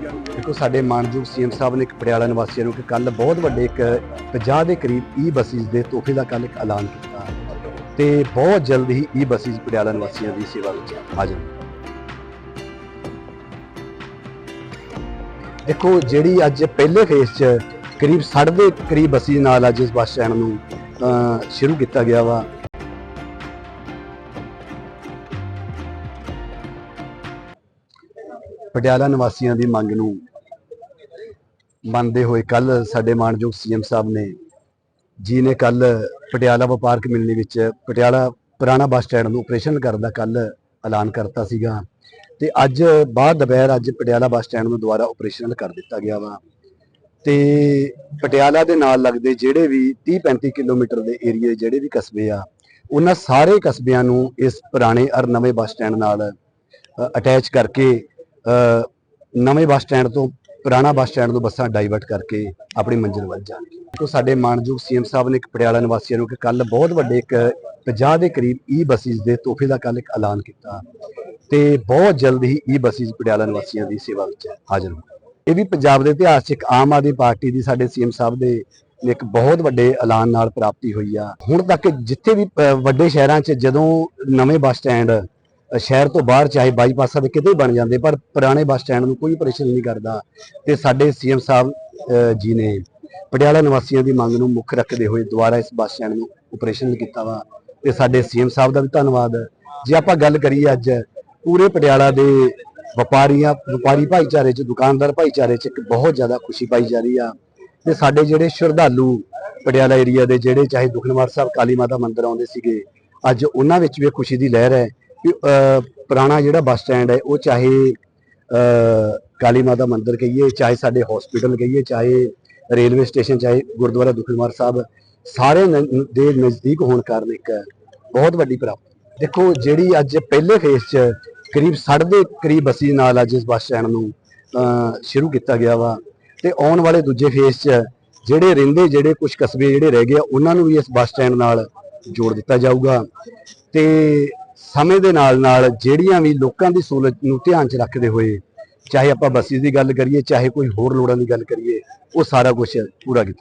ਦੇਖੋ, ਸਾਡੇ ਮਾਨਯੋਗ ਸੀਐਮ ਸਾਹਿਬ ਨੇ ਇੱਕ ਪਟਿਆਲਾ ਨਿਵਾਸੀਆਂ ਨੂੰ ਕਿ ਕੱਲ ਬਹੁਤ ਵੱਡੇ ਇੱਕ 50 ਦੇ ਕਰੀਬ ਈ ਬੱਸਿਸ ਦੇ ਤੋਹਫੇ ਦਾ ਕੱਲ ਇੱਕ ਐਲਾਨ ਕੀਤਾ। ਤੇ ਬਹੁਤ ਜਲਦ ਹੀ ਈ ਬੱਸਿਸ ਪਟਿਆਲਾ ਨਿਵਾਸੀਆਂ ਦੀ ਸੇਵਾ ਵਿੱਚ ਹਾਜ਼ਰ ਦੇਖੋ, ਜਿਹੜੀ ਅੱਜ ਪਹਿਲੇ ਫੇਸ 'ਚ ਕਰੀਬ 60 ਦੇ ਕਰੀਬ ਬੱਸਿਸ ਨਾਲ ਅੱਜ ਇਸ ਬੱਸ ਸਟੈਂਡ ਨੂੰ ਸ਼ੁਰੂ ਕੀਤਾ ਗਿਆ ਵਾ। ਪਟਿਆਲਾ ਨਿਵਾਸੀਆਂ ਦੀ ਮੰਗ ਨੂੰ ਮੰਨਦੇ ਹੋਏ ਕੱਲ ਸਾਡੇ ਮਾਨਯੋਗ ਸੀਐਮ ਸਾਹਿਬ ਨੇ ਜੀ ਨੇ ਕੱਲ ਪਟਿਆਲਾ ਵਪਾਰਕ ਮਿਲਣੀ ਵਿੱਚ ਪਟਿਆਲਾ ਪੁਰਾਣਾ ਬੱਸ ਸਟੈਂਡ ਨੂੰ ਆਪਰੇਸ਼ਨ ਕਰਨ ਦਾ ਕੱਲ ਐਲਾਨ ਕਰਤਾ ਸੀਗਾ ਤੇ ਅੱਜ ਬਾਅਦ ਦੁਪਹਿਰ ਅੱਜ ਪਟਿਆਲਾ ਬੱਸ ਸਟੈਂਡ ਨੂੰ ਦੁਬਾਰਾ ਆਪਰੇਸ਼ਨਲ ਕਰ ਦਿੱਤਾ ਗਿਆ ਵਾ। ਤੇ ਪਟਿਆਲਾ ਦੇ ਨਾਲ ਲੱਗਦੇ ਜਿਹੜੇ ਵੀ 30 35 ਕਿਲੋਮੀਟਰ ਦੇ ਏਰੀਏ ਜਿਹੜੇ ਵੀ ਕਸਬੇ ਆ, ਉਹਨਾਂ ਸਾਰੇ ਕਸਬਿਆਂ ਨੂੰ ਇਸ ਪੁਰਾਣੇ ਅਰ ਨਵੇਂ ਬੱਸ ਸਟੈਂਡ ਨਾਲ ਅਟੈਚ ਕਰਕੇ ਨਵੇਂ ਬੱਸ ਸਟੈਂਡ ਤੋਂ ਪੁਰਾਣਾ ਬੱਸ ਸਟੈਂਡ ਤੋਂ ਬੱਸਾਂ ਡਾਈਵਰਟ ਕਰਕੇ ਆਪਣੀ ਮੰਜ਼ਿਲ ਵੱਲ ਜਾਣਗੇ ਦੇਖੋ, ਸਾਡੇ ਮਾਨਯੋਗ ਸੀਐਮ ਸਾਹਿਬ ਨੇ ਇੱਕ ਪਟਿਆਲਾ ਨਿਵਾਸੀਆਂ ਨੂੰ ਕਿ ਕੱਲ ਬਹੁਤ ਵੱਡੇ ਇੱਕ 50 ਦੇ ਕਰੀਬ ਈ ਬੱਸਿਸ ਦੇ ਤੋਹਫੇ ਦਾ ਕੱਲ ਇੱਕ ਐਲਾਨ ਕੀਤਾ ਤੇ ਬਹੁਤ ਜਲਦ ਹੀ ਈ ਬੱਸਿਸ ਪਟਿਆਲਾ ਨਿਵਾਸੀਆਂ ਦੀ ਸੇਵਾ ਵਿੱਚ ਹਾਜ਼ਰ ਹੋਣ। ਇਹ ਵੀ ਪੰਜਾਬ ਦੇ ਇਤਿਹਾਸ 'ਚ ਇੱਕ ਆਮ ਆਦਮੀ ਪਾਰਟੀ ਦੀ ਸਾਡੇ ਸੀਐਮ ਸਾਹਿਬ ਦੇ ਇੱਕ ਬਹੁਤ ਵੱਡੇ ਐਲਾਨ ਨਾਲ ਪ੍ਰਾਪਤੀ ਹੋਈ ਆ। ਹੁਣ ਤੱਕ ਜਿੱਥੇ ਵੀ ਵੱਡੇ ਸ਼ਹਿਰਾਂ 'ਚ ਜਦੋਂ ਨਵੇਂ ਬੱਸ ਸਟੈਂਡ ਸ਼ਹਿਰ ਤੋਂ ਬਾਹਰ ਚਾਹੇ ਬਾਈਪਾਸਾਂ ਦੇ ਕਿਤੇ ਬਣ ਜਾਂਦੇ ਪਰ ਪੁਰਾਣੇ ਬੱਸ ਸਟੈਂਡ ਨੂੰ ਕੋਈ ਪਰੇਸ਼ਾਨ ਨਹੀਂ ਕਰਦਾ। ਤੇ ਸਾਡੇ ਸੀਐਮ ਸਾਹਿਬ ਅ, ਜੀ ਨੇ ਪਟਿਆਲਾ ਨਿਵਾਸੀਆਂ ਦੀ ਮੰਗ ਨੂੰ ਮੁੱਖ ਰੱਖਦੇ ਹੋਏ ਦੁਬਾਰਾ ਇਸ ਬੱਸ ਸਟੈਂਡ ਨੂੰ ਆਪਰੇਸ਼ਨ ਕੀਤਾ ਵਾ। ਤੇ ਸਾਡੇ ਸੀਐਮ ਸਾਹਿਬ ਦਾ ਵੀ ਧੰਨਵਾਦ। ਜੇ ਆਪਾਂ ਗੱਲ ਕਰੀਏ ਅੱਜ ਪੂਰੇ ਪਟਿਆਲਾ ਦੇ ਵਪਾਰੀਆਂ ਵਪਾਰੀ ਭਾਈਚਾਰੇ 'ਚ ਦੁਕਾਨਦਾਰ ਭਾਈਚਾਰੇ 'ਚ ਇੱਕ ਬਹੁਤ ਜ਼ਿਆਦਾ ਖੁਸ਼ੀ ਪਾਈ ਜਾ ਰਹੀ ਆ। ਤੇ ਸਾਡੇ ਜਿਹੜੇ ਸ਼ਰਧਾਲੂ ਪਟਿਆਲਾ ਏਰੀਆ ਦੇ ਜਿਹੜੇ ਚਾਹੇ ਦੁਖਨਵਾਰ ਸਾਹਿਬ ਕਾਲੀ ਮਾਤਾ ਮੰਦਿਰ ਆਉਂਦੇ ਸੀਗੇ ਅੱਜ ਉਹਨਾਂ ਵਿੱਚ ਵੀ ਖੁਸ਼ੀ ਦੀ ਲਹਿਰ ਹੈ। ਪੁਰਾਣਾ ਜਿਹੜਾ ਬੱਸ ਸਟੈਂਡ ਹੈ ਉਹ ਚਾਹੇ ਕਾਲੀ ਮਾਤਾ ਮੰਦਿਰ ਕਹੀਏ ਚਾਹੇ ਸਾਡੇ ਹਸਪੀਟਲ ਕਹੀਏ ਚਾਹੇ ਰੇਲਵੇ ਸਟੇਸ਼ਨ ਚਾਹੇ ਗੁਰਦੁਆਰਾ ਦੁਖਨਿਵਾਰ ਸਾਹਿਬ ਸਾਰੇ ਨ- ਦੇ ਨਜ਼ਦੀਕ ਹੋਣ ਕਾਰਨ ਇੱਕ ਬਹੁਤ ਵੱਡੀ ਪ੍ਰਾਪਤੀ। ਦੇਖੋ ਜਿਹੜੀ ਅੱਜ ਪਹਿਲੇ ਫੇਸ 'ਚ ਕਰੀਬ 60 ਦੇ ਕਰੀਬ ਬੱਸੀ ਨਾਲ ਅੱਜ ਇਸ ਬੱਸ ਸਟੈਂਡ ਨੂੰ ਸ਼ੁਰੂ ਕੀਤਾ ਗਿਆ ਵਾ ਤੇ ਆਉਣ ਵਾਲੇ ਦੂਜੇ ਫੇਸ 'ਚ ਜਿਹੜੇ ਰਹਿੰਦੇ ਜਿਹੜੇ ਕੁਝ ਕਸਬੇ ਜਿਹੜੇ ਰਹਿ ਗਏ ਆ, ਉਹਨਾਂ ਨੂੰ ਵੀ ਇਸ ਬੱਸ ਸਟੈਂਡ ਨਾਲ ਜੋੜ ਦਿੱਤਾ ਜਾਊਗਾ। ਤੇ ਸਮੇਂ ਦੇ ਨਾਲ ਨਾਲ ਜਿਹੜੀਆਂ ਵੀ ਲੋਕਾਂ ਦੀ ਸਹੂਲਤ ਨੂੰ ਧਿਆਨ 'ਚ ਰੱਖਦੇ ਹੋਏ, ਚਾਹੇ ਆਪਾਂ ਬੱਸਿਸ ਦੀ ਗੱਲ ਕਰੀਏ, ਚਾਹੇ ਕੋਈ ਹੋਰ ਲੋੜਾਂ ਦੀ ਗੱਲ ਕਰੀਏ, ਉਹ ਸਾਰਾ ਕੁਝ ਪੂਰਾ ਕੀਤਾ।